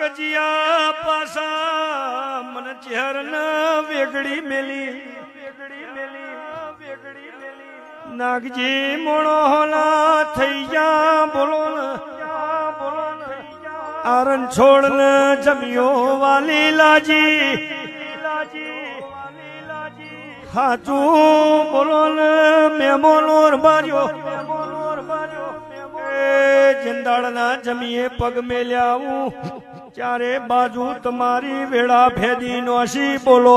લાજીયા પાસા મને ચહેર વેગડી મેલી. નાગજી મોણો હોલા થઈ જા બોલો આરણ છોડ ને જમ્યો વાલી લાજી. હાચું બોલો ને મેમોનોર માર્યો માર્યો જિંદાળના જમીએ પગ મેલ્યા હું ચારે બાજુ તમારી વેળા ભેદી નોશી બોલો